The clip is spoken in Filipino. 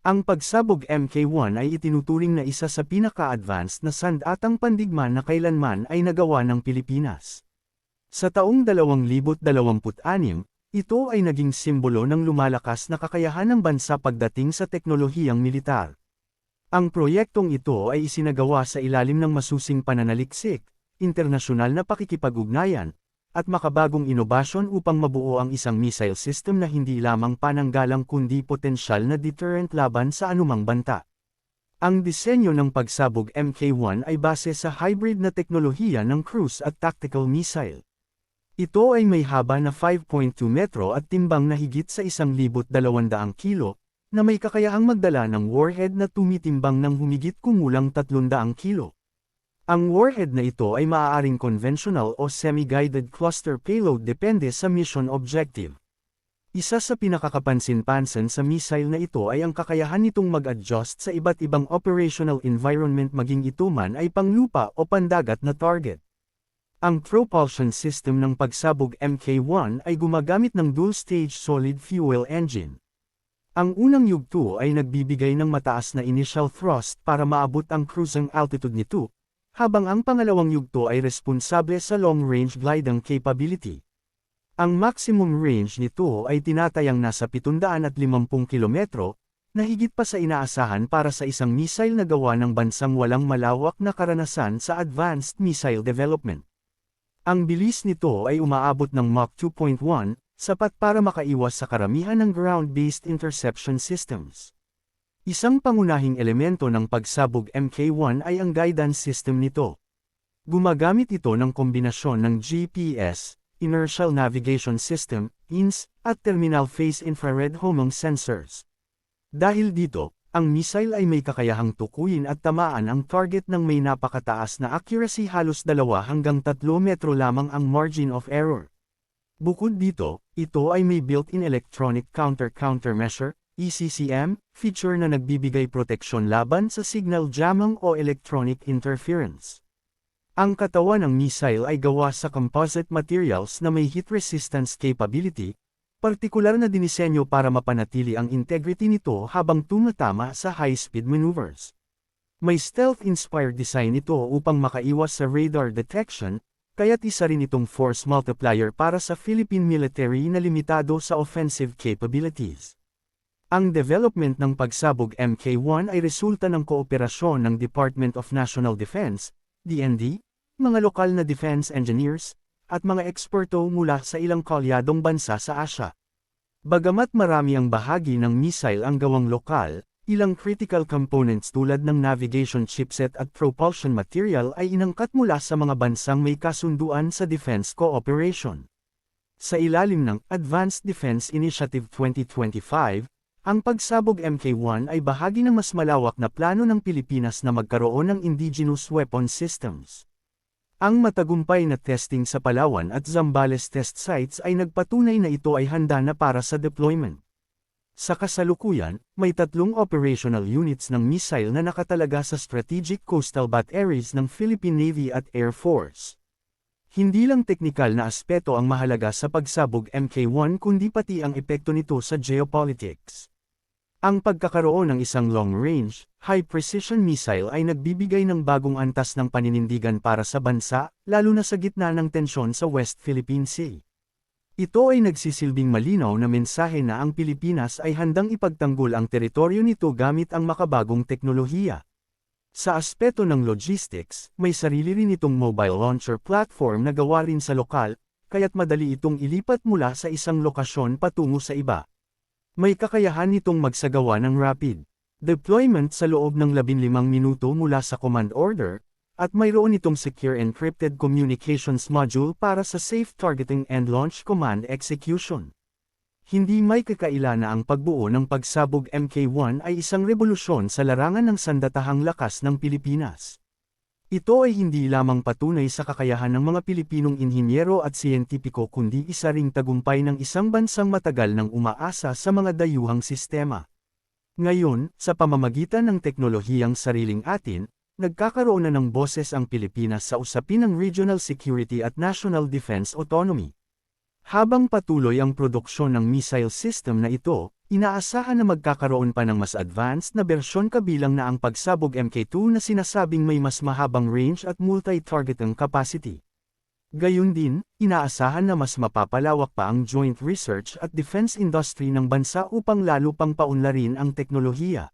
Ang pagsabog Mk1 ay itinuturing na isa sa pinaka-advanced na sandatang pandigman na kailanman ay nagawa ng Pilipinas. Sa taong 2026, ito ay naging simbolo ng lumalakas na kakayahan ng bansa pagdating sa teknolohiyang militar. Ang proyektong ito ay isinagawa sa ilalim ng masusing pananaliksik, internasyonal na pakikipag-ugnayan, at makabagong inobasyon upang mabuo ang isang missile system na hindi lamang pananggalang kundi potensyal na deterrent laban sa anumang banta. Ang disenyo ng pagsabog Mk1 ay base sa hybrid na teknolohiya ng cruise at tactical missile. Ito ay may haba na 5.2 metro at timbang na higit sa 1,200 kilo, na may kakayahang magdala ng warhead na tumitimbang ng humigit kumulang 300 kilo. Ang warhead na ito ay maaaring conventional o semi-guided cluster payload depende sa mission objective. Isa sa pinakakapansin-pansin sa missile na ito ay ang kakayahan nitong mag-adjust sa iba't ibang operational environment maging ito man ay panglupa o pandagat na target. Ang propulsion system ng pagsabog Mk1 ay gumagamit ng dual-stage solid fuel engine. Ang unang yugto ay nagbibigay ng mataas na initial thrust para maabot ang cruising altitude nito, habang ang pangalawang yugto ay responsable sa long-range gliding capability. Ang maximum range nito ay tinatayang nasa 750 kilometro, na higit pa sa inaasahan para sa isang missile na gawa ng bansang walang malawak na karanasan sa advanced missile development. Ang bilis nito ay umaabot ng Mach 2.1, sapat para makaiwas sa karamihan ng ground-based interception systems. Isang pangunahing elemento ng pagsabog Mk1 ay ang guidance system nito. Gumagamit ito ng kombinasyon ng GPS, Inertial Navigation System, INS, at Terminal Phase Infrared Homing Sensors. Dahil dito, ang missile ay may kakayahang tukuyin at tamaan ang target ng may napakataas na accuracy halos 2 hanggang 3 metro lamang ang margin of error. Bukod dito, ito ay may built-in electronic counter-countermeasure, ECCM, feature na nagbibigay proteksyon laban sa signal jamming o electronic interference. Ang katawan ng missile ay gawa sa composite materials na may heat resistance capability, partikular na dinisenyo para mapanatili ang integrity nito habang tumatama sa high-speed maneuvers. May stealth-inspired design ito upang makaiwas sa radar detection, kaya't isa rin itong force multiplier para sa Philippine military na limitado sa offensive capabilities. Ang development ng pagsabog Mk1 ay resulta ng kooperasyon ng Department of National Defense, DND, mga lokal na defense engineers, at mga eksperto mula sa ilang kalyadong bansa sa Asya. Bagamat marami ang bahagi ng missile ang gawang lokal, ilang critical components tulad ng navigation chipset at propulsion material ay inangkat mula sa mga bansang may kasunduan sa defense cooperation. Sa ilalim ng Advanced Defense Initiative 2025, ang pagsabog Mk1 ay bahagi ng mas malawak na plano ng Pilipinas na magkaroon ng indigenous weapon systems. Ang matagumpay na testing sa Palawan at Zambales test sites ay nagpatunay na ito ay handa na para sa deployment. Sa kasalukuyan, may tatlong operational units ng missile na nakatalaga sa strategic coastal batteries ng Philippine Navy at Air Force. Hindi lang teknikal na aspeto ang mahalaga sa pagsabog Mk1 kundi pati ang epekto nito sa geopolitics. Ang pagkakaroon ng isang long-range, high-precision missile ay nagbibigay ng bagong antas ng paninindigan para sa bansa, lalo na sa gitna ng tensyon sa West Philippine Sea. Ito ay nagsisilbing malinaw na mensahe na ang Pilipinas ay handang ipagtanggol ang teritoryo nito gamit ang makabagong teknolohiya. Sa aspeto ng logistics, may sarili rin itong mobile launcher platform na gawa rin sa lokal, kaya't madali itong ilipat mula sa isang lokasyon patungo sa iba. May kakayahan nitong magsagawa ng rapid deployment sa loob ng 15 minuto mula sa command order, at mayroon itong secure encrypted communications module para sa safe targeting and launch command execution. Hindi may kakaila na ang pagbuo ng pagsabog Mk1 ay isang revolusyon sa larangan ng sandatahang lakas ng Pilipinas. Ito ay hindi lamang patunay sa kakayahan ng mga Pilipinong inhinyero at siyentipiko kundi isa ring tagumpay ng isang bansang matagal nang umaasa sa mga dayuhang sistema. Ngayon, sa pamamagitan ng teknolohiyang sariling atin, nagkakaroon na ng boses ang Pilipinas sa usapin ng regional security at national defense autonomy. Habang patuloy ang produksyon ng missile system na ito, Inaasahan na magkakaroon pa ng mas advanced na bersyon kabilang na ang pagsabog Mk2 na sinasabing may mas mahabang range at multi-targeting capacity. Gayun din, inaasahan na mas mapapalawak pa ang joint research at defense industry ng bansa upang lalo pang paunlarin ang teknolohiya.